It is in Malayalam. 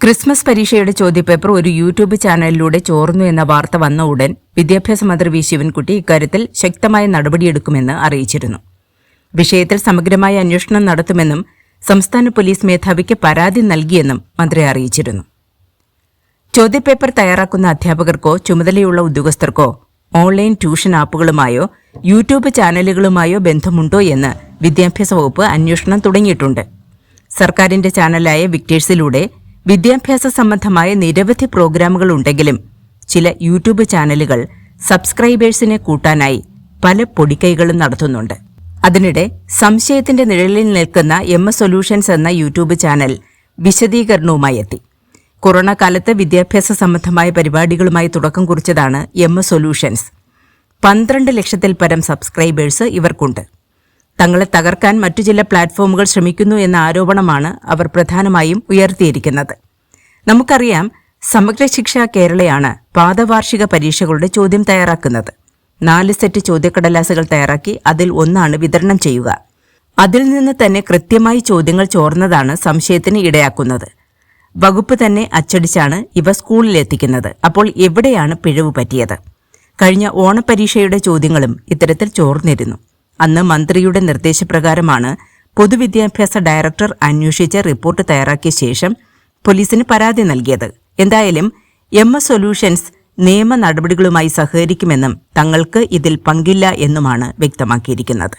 ക്രിസ്മസ് പരീക്ഷയുടെ ചോദ്യപേപ്പർ ഒരു യൂട്യൂബ് ചാനലിലൂടെ ചോർന്നു എന്ന വാർത്ത വന്ന ഉടൻ വിദ്യാഭ്യാസ മന്ത്രി വി ശിവൻകുട്ടി ഇക്കാര്യത്തിൽ ശക്തമായ നടപടിയെടുക്കുമെന്ന് അറിയിച്ചിരുന്നു. വിഷയത്തിൽ സമഗ്രമായ അന്വേഷണം നടത്തുമെന്നും സംസ്ഥാന പോലീസ് മേധാവിക്ക് പരാതി നൽകിയെന്നും മന്ത്രി അറിയിച്ചിരുന്നു. ചോദ്യപേപ്പർ തയ്യാറാക്കുന്ന അധ്യാപകർക്കോ ചുമതലയുള്ള ഉദ്യോഗസ്ഥർക്കോ ഓൺലൈൻ ട്യൂഷൻ ആപ്പുകളുമായോ യൂട്യൂബ് ചാനലുകളുമായോ ബന്ധമുണ്ടോ എന്ന് വിദ്യാഭ്യാസ വകുപ്പ് അന്വേഷണം തുടങ്ങിയിട്ടുണ്ട്. സർക്കാരിന്റെ ചാനലായ വിക്ടേഴ്സിലൂടെ വിദ്യാഭ്യാസ സംബന്ധമായ നിരവധി പ്രോഗ്രാമുകൾ ഉണ്ടെങ്കിലും ചില യൂട്യൂബ് ചാനലുകൾ സബ്സ്ക്രൈബേഴ്സിനെ കൂട്ടാനായി പല പൊടിക്കൈകളും നടത്തുന്നുണ്ട്. അതിനിടെ സംശയത്തിന്റെ നിഴലിൽ നിൽക്കുന്ന എം എസ് സൊല്യൂഷൻസ് എന്ന യൂട്യൂബ് ചാനൽ വിശദീകരണവുമായി എത്തി. കൊറോണ കാലത്ത് വിദ്യാഭ്യാസ സംബന്ധമായ പരിപാടികളുമായി തുടക്കം കുറിച്ചതാണ് എം എസ് സൊല്യൂഷൻസ്. പന്ത്രണ്ട് ലക്ഷത്തിൽ പരം സബ്സ്ക്രൈബേഴ്സ് ഇവർക്കുണ്ട്. തങ്ങളെ തകർക്കാൻ മറ്റു ചില പ്ലാറ്റ്ഫോമുകൾ ശ്രമിക്കുന്നു എന്ന ആരോപണമാണ് അവർ പ്രധാനമായും ഉയർത്തിയിരിക്കുന്നത്. നമുക്കറിയാം സമഗ്ര ശിക്ഷ കേരളയാണ് പാദവാർഷിക പരീക്ഷകളുടെ ചോദ്യം തയ്യാറാക്കുന്നത്. നാല് സെറ്റ് ചോദ്യക്കടലാസുകൾ തയ്യാറാക്കി അതിൽ ഒന്നാണ് വിതരണം ചെയ്യുക. അതിൽ നിന്ന് തന്നെ കൃത്യമായി ചോദ്യങ്ങൾ ചോർന്നതാണ് സംശയത്തിന് ഇടയാക്കുന്നത്. വകുപ്പ് തന്നെ അച്ചടിച്ചാണ് ഇവ സ്കൂളിലെത്തിക്കുന്നത്. അപ്പോൾ എവിടെയാണ് പിഴവ് പറ്റിയത്? കഴിഞ്ഞ ഓണപരീക്ഷയുടെ ചോദ്യങ്ങളും ഇത്തരത്തിൽ ചോർന്നിരുന്നു. അന്ന് മന്ത്രിയുടെ നിർദ്ദേശപ്രകാരമാണ് പൊതുവിദ്യാഭ്യാസ ഡയറക്ടർ അന്വേഷിച്ച് റിപ്പോർട്ട് തയ്യാറാക്കിയ ശേഷം പോലീസിന് പരാതി നൽകിയത്. എന്തായാലും എം എസ് സൊല്യൂഷൻസ് നിയമ നടപടികളുമായി സഹകരിക്കുമെന്നും തങ്ങൾക്ക് ഇതിൽ പങ്കില്ല എന്നുമാണ് വ്യക്തമാക്കിയിരിക്കുന്നത്.